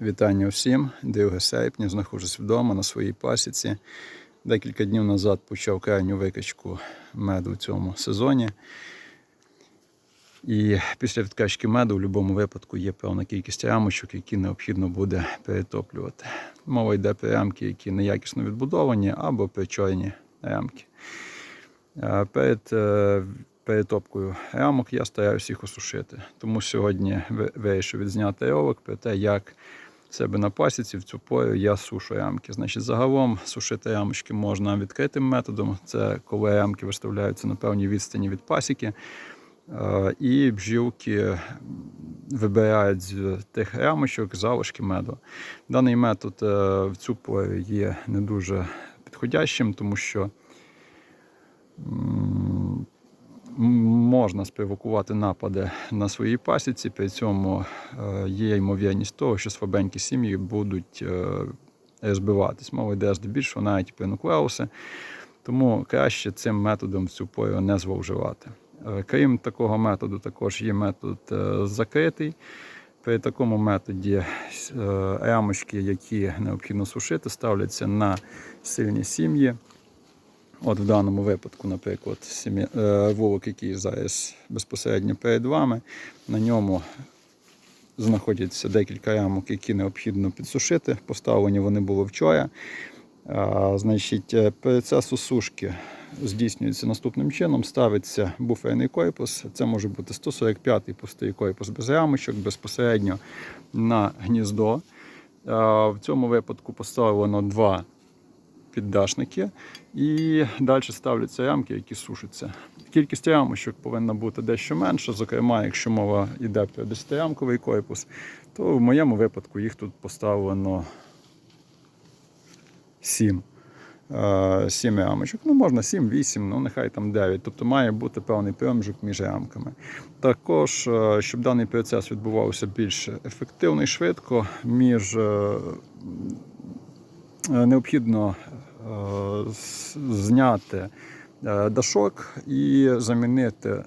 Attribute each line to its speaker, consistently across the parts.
Speaker 1: Вітання всім. 2 серпня, знаходжусь вдома на своїй пасіці. Декілька днів назад почав крайню викачку меду в цьому сезоні. І після відкачки меду в будь-якому випадку є певна кількість рамочок, які необхідно буде перетоплювати. Мова йде про рамки, які неякісно відбудовані або причорні рамки. Е, Перед е, перетопкою рамок я стараюся їх осушити. Тому сьогодні вирішив відзняти ролик про те, як себе на пасіці в цю пору я сушу рамки. Значить, загалом сушити рамочки можна відкритим методом. Це коли рамки виставляються на певній відстані від пасіки. Е, І бджілки вибирають з тих рамочок залишки меду. Даний метод е, в цю пору є не дуже підходящим, тому що можна спровокувати напади на своїй пасіці. При цьому е, є ймовірність того, що слабенькі сім'ї будуть е, розбиватись. Мова йде здебільшого навіть про нуклеуси. Тому краще цим методом цю пору не зловживати. Е, Крім такого методу, також є метод закритий. При такому методі рамочки, які необхідно сушити, ставляться на сильні сім'ї. От в даному випадку, наприклад, сім'я- е, вулик, який зараз безпосередньо перед вами, на ньому знаходяться декілька рамок, які необхідно підсушити. Поставлені вони були вчора. А, Значить, е, процес сушки здійснюється наступним чином: ставиться буферний корпус. Це може бути 145-й пустий корпус без рамочок безпосередньо на гніздо. В цьому випадку поставлено два піддашники, і далі ставляться рамки, які сушаться. Кількість рамочок повинна бути дещо менша. Зокрема, якщо мова йде про 10-рамковий корпус, то в моєму випадку їх тут поставлено 7. 7 рамочок. Ну, можна 7-8, ну нехай там 9. Тобто має бути певний проміжок між рамками. Також, е, щоб даний процес відбувався більш ефективно і швидко, між е, Е, необхідно е, зняти е, дашок і замінити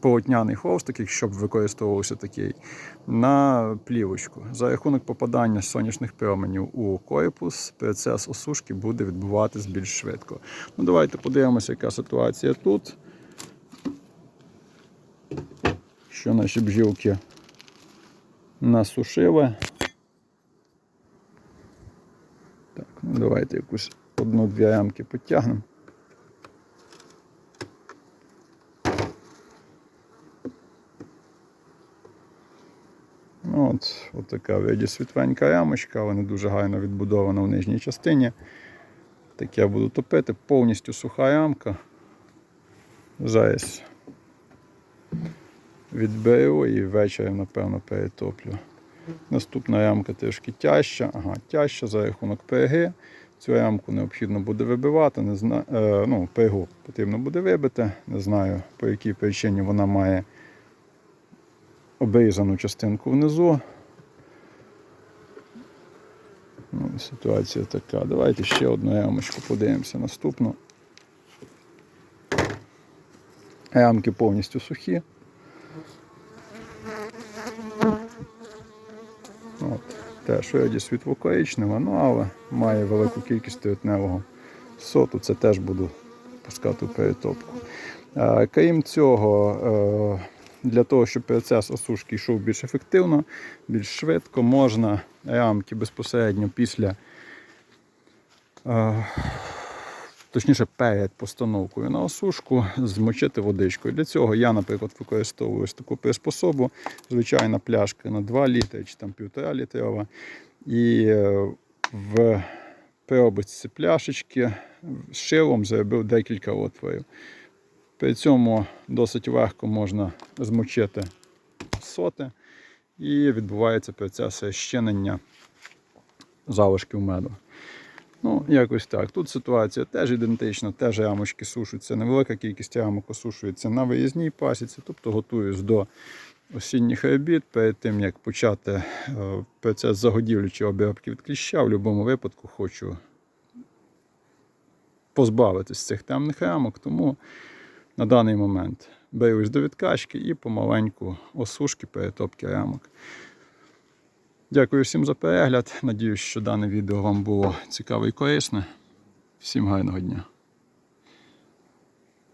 Speaker 1: полотняний холстик, якщо б використовувався такий, на плівочку. За рахунок попадання сонячних променів у корпус, процес осушки буде відбуватись більш швидко. Ну, давайте подивимося, яка ситуація тут. Що наші бджілки насушили. Так, ну давайте якусь одну-дві рамки потягнемо. Ну, От, от така виді світленька рамочка, вона дуже гарно відбудована в нижній частині. Так я буду топити, повністю суха рамка. Зараз відберу і ввечері, напевно, перетоплю. Наступна рамка трішки тяжча, ага, тяжча за рахунок перги. Цю рамку необхідно буде вибивати. Не зна... е, ну, пергу потрібно буде вибити. Не знаю, по якій причині вона має обрізану частинку внизу. Ну, ситуація така. Давайте ще одну рамочку подивимося. Наступну. Рамки повністю сухі. Теж вигляді світло-коричнева, ну але має велику кількість тритневого соту, це теж буду пускати в перетопку. Крім цього, е, для того, щоб процес осушки йшов більш ефективно, більш швидко, можна рамки безпосередньо після, е, точніше перед постановкою на осушку, змочити водичкою. Для цього я, наприклад, використовую ось таку приспособу, звичайна пляшка на 2 літри чи там 1,5 літрова. І е, в пробочці пляшечки з шилом зробив декілька отворів. При цьому досить легко можна змочити соти і відбувається процес розчинення залишків меду. Ну, якось так. Тут ситуація теж ідентична, теж рамочки сушаться. Невелика кількість рамок осушується на виїзній пасіці, тобто готуюсь до осінніх робіт. Перед тим як почати е, процес загодівлі чи обробки від кліща, в будь-якому випадку хочу позбавитись цих темних рамок, тому на даний момент берусь до відкачки і помаленьку осушки перетопки рамок. Дякую всім за перегляд. Надіюсь, що дане відео вам було цікаве і корисне. Всім гарного дня!